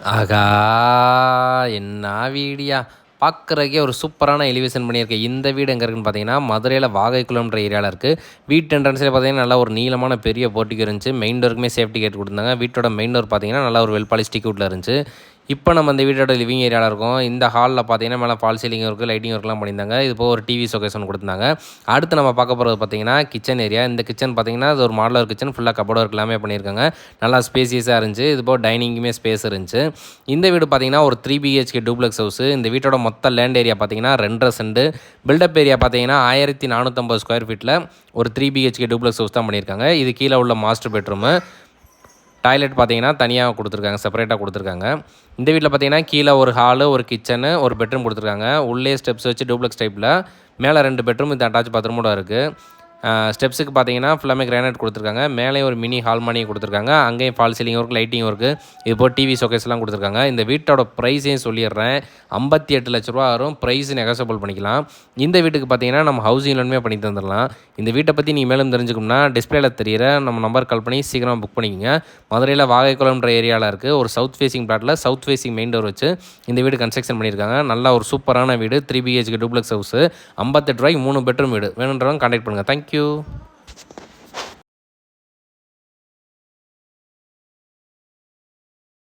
ஆகா என்ன வீடியா? பார்க்குறக்கே ஒரு சூப்பரான எலிவேஷன் பண்ணியிருக்கேன். இந்த வீடு எங்கே இருக்குன்னு பார்த்தீங்கன்னா மதுரையில் வாகைக்குளம்ன்ற ஏரியாவில் இருக்குது வீட்டு என்ட்ரன்ஸில் பார்த்தீங்கன்னா நல்லா ஒரு நீளமான பெரிய போட்டிக்கு இருந்துச்சு. மெயின் டோருக்குமே சேஃப்டி கேட் கொடுத்தாங்க வீட்டோட மெயின் டோர் பார்த்தீங்கன்னா நல்லா ஒரு வெல் பாலிஸ்டிக் வீட்டில் இருந்துச்சு. இப்போ நம்ம இந்த வீட்டோட லிவிங் ஏரியாவில் இருக்கோம். இந்த ஹாலில் பார்த்தீங்கன்னா மேலே ஃபால் சீலிங் இருக்குது லைட்டிங் ஒர்க்லாம் பண்ணியிருந்தாங்க. இது போக ஒரு டிவி சொகேஷன் கொடுத்தாங்க அடுத்து நம்ம பார்க்க போகிறது பார்த்தீங்கன்னா கிச்சன் ஏரியா இந்த கிச்சன் பார்த்தீங்கன்னா அது ஒரு மாடலர் கிச்சன் ஃபுல்லாக கபோர்ட் ஒர்க் எல்லாமே பண்ணியிருக்காங்க. நல்லா ஸ்பேசியஸாக இருந்துச்சு. இது போக டைனிங்குமே ஸ்பேஸ் இருந்துச்சு. இந்த வீடு பார்த்தீங்கன்னா ஒரு த்ரீ பிஹெச்கே டூப்ளெக்ஸ் ஹவுஸ் இந்த வீட்டோட மொத்த லேண்ட் ஏரியா பார்த்தீங்கன்னா ரெண்டரை செண்டு பில்டப் ஏரியா பார்த்தீங்கன்னா ஆயிரத்தி நானூற்றம்பது ஸ்கொயர் ஃபீட்டில் ஒரு த்ரீ பிஹெச்கே டூப்ளெக்ஸ் ஹவுஸ் தான் பண்ணியிருக்காங்க. இது கீழே உள்ள மாஸ்டர் பெட்ரூமு டாய்லெட் பார்த்தீங்கன்னா தனியாக கொடுத்துருக்காங்க செப்பரேட்டாக கொடுத்துருக்காங்க. இந்த வீட்டில் பார்த்தீங்கன்னா கீழே ஒரு ஹாலு ஒரு கிச்சனு ஒரு பெட்ரூம் கொடுத்துருக்காங்க. உள்ளே ஸ்டெப்ஸ் வச்சு டூப்ளெக்ஸ் டைப்பில் மேலே ரெண்டு பெட்ரூம் இது அட்டாச் பாத்ரூமோட இருக்குது ஸ்டெப்ஸுக்கு பார்த்தீங்கன்னா ஃபுல்லாமே கிரானைட் கொடுத்துருக்காங்க. மேலே ஒரு மினி ஹால் மணி கொடுத்துருக்காங்க. அங்கேயும் false ceiling work lighting work இது போல் டிவி ஷோகேஸ்லாம் கொடுத்துருக்காங்க. இந்த வீட்டோட ப்ரைஸையும் சொல்லிடுறேன். ஐம்பத்தி எட்டு லட்ச ரூபா வரும். ப்ரைஸ் நெகசபிள் பண்ணிக்கலாம். இந்த வீட்டுக்கு பார்த்தீங்கன்னா நம்ம ஹவுசிங் லோனுமே பண்ணி தந்துடலாம். இந்த வீட்டை பற்றி நீங்கள் மேலும் தெரிஞ்சுக்கணும்னா டிஸ்பிளேல தெரியிற நம்ம நம்பர் கால் பண்ணி சீக்கிரமாக புக் பண்ணிக்கோங்க. மதுரையில் வாகைக்குளம்ன்ற ஏரியாவில் இருக்குது ஒரு சவுத் ஃபேசிங் பிளாட்டில் சவுத் ஃபேசிங் மெயின் டோர் வச்சு இந்த வீடு கன்ஸ்ட்ரக்ஷன் பண்ணியிருக்காங்க. நல்லா ஒரு சூப்பரான வீடு. த்ரீ பிஹெச்க்கு டூப்ளெக்ஸ் ஹவுஸ் ஐம்பத்தெட்டு ரூபாய்க்கு மூணு பெட்ரூம் வீடு. வேணுன்றவங்க கான்டாக்ட் பண்ணுங்கள் தேங்க்யூ Thank you.